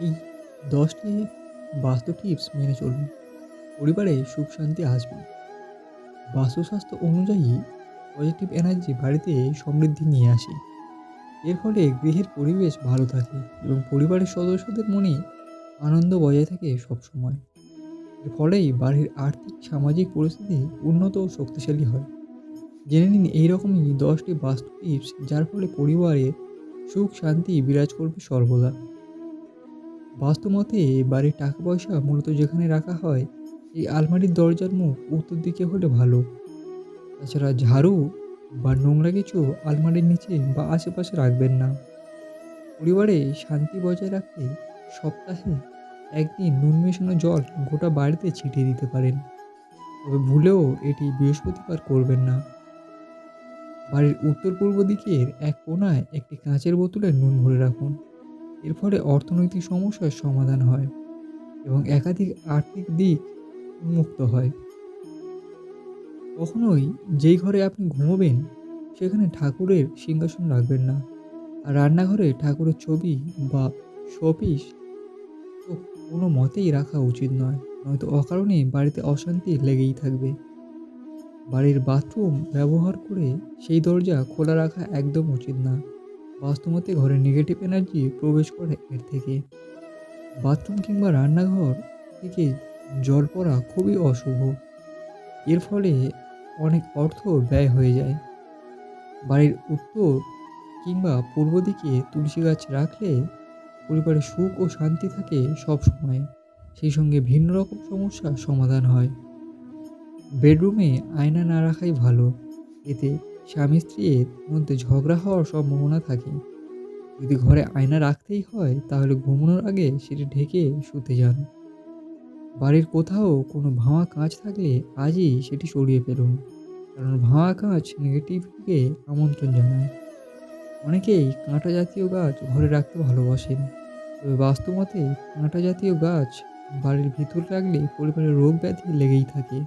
এই দশটি বাস্তু টিপস মেনে চলুন পরিবারে সুখ শান্তি আসবে। বাস্তুশাস্ত্র অনুযায়ী পজিটিভ এনার্জি বাড়িতে সমৃদ্ধি নিয়ে আসে। এর ফলে গৃহের পরিবেশ ভালো থাকে এবং পরিবারের সদস্যদের মনে আনন্দ বজায় থাকে সবসময়। এর ফলেই বাড়ির আর্থিক, সামাজিক পরিস্থিতি উন্নত ও শক্তিশালী হয়। জেনে নিন এইরকমই দশটি বাস্তু টিপস যার ফলে পরিবারে সুখ, শান্তি বিরাজ করবে সর্বদা। বাস্তুমতে বাড়ির টাকা পয়সা মূলত যেখানে রাখা হয়, এই আলমারির দরজার মুখ উত্তর দিকে হলে ভালো। তাছাড়া ঝাড়ু বা নোংরা কিছু আলমারির নিচে বা আশেপাশে রাখবেন না। পরিবারে শান্তি বজায় রাখতে সপ্তাহে একদিন নুন মেশানো জল গোটা বাড়িতে ছিটিয়ে দিতে পারেন। তবে ভুলেও এটি বৃহস্পতিবার করবেন না। বাড়ির উত্তর পূর্ব দিকের এক কোনায় একটি কাঁচের বোতলে নুন ভরে রাখুন। এর ফলে অর্থনৈতিক সমস্যার সমাধান হয় এবং একাধিক আর্থিক দিক উন্মুক্ত হয়। কখনোই যেই ঘরে আপনি ঘুমোবেন, সেখানে ঠাকুরের সিংহাসন রাখবেন না। আর রান্নাঘরে ঠাকুরের ছবি বা শোপিস কোনো মতেই রাখা উচিত নয়, নয়তো অকারণে বাড়িতে অশান্তি লেগেই থাকবে। বাড়ির বাথরুম ব্যবহার করে সেই দরজা খোলা রাখা একদম উচিত না। বাস্তুমতে ঘরে নেগেটিভ এনার্জি প্রবেশ করে এর থেকে। বাথরুম কিংবা রান্নাঘর থেকে জল পড়া খুবই অশুভ। এর ফলে অনেক অর্থ ব্যয় হয়ে যায়। বাড়ির উত্তর কিংবা পূর্ব দিকে তুলসী গাছ রাখলে পরিবারে সুখ ও শান্তি থাকে সব সময়। সেই সঙ্গে ভিন্ন রকম সমস্যা সমাধান হয়। বেডরুমে আয়না না রাখাই ভালো। এতে স্বামী স্ত্রীর মধ্যে ঝগড়া হওয়ার সম্ভাবনা থাকে। যদি ঘরে আয়না রাখতেই হয়, তাহলে ঘুমানোর আগে সেটি ঢেকে শুতে যান। বাড়ির কোথাও কোনো ভাঙা কাঁচ থাকলে আজই সেটি সরিয়ে ফেলুন, কারণ ভাঙা কাঁচ নেগেটিভকে আমন্ত্রণ জানায়। অনেকেই কাঁটা জাতীয় গাছ ঘরে রাখতে ভালোবাসেন, তবে বাস্তুমতে কাঁটা জাতীয় গাছ বাড়ির ভিতর রাখলে পরিবারের রোগ ব্যাধি লেগেই থাকে।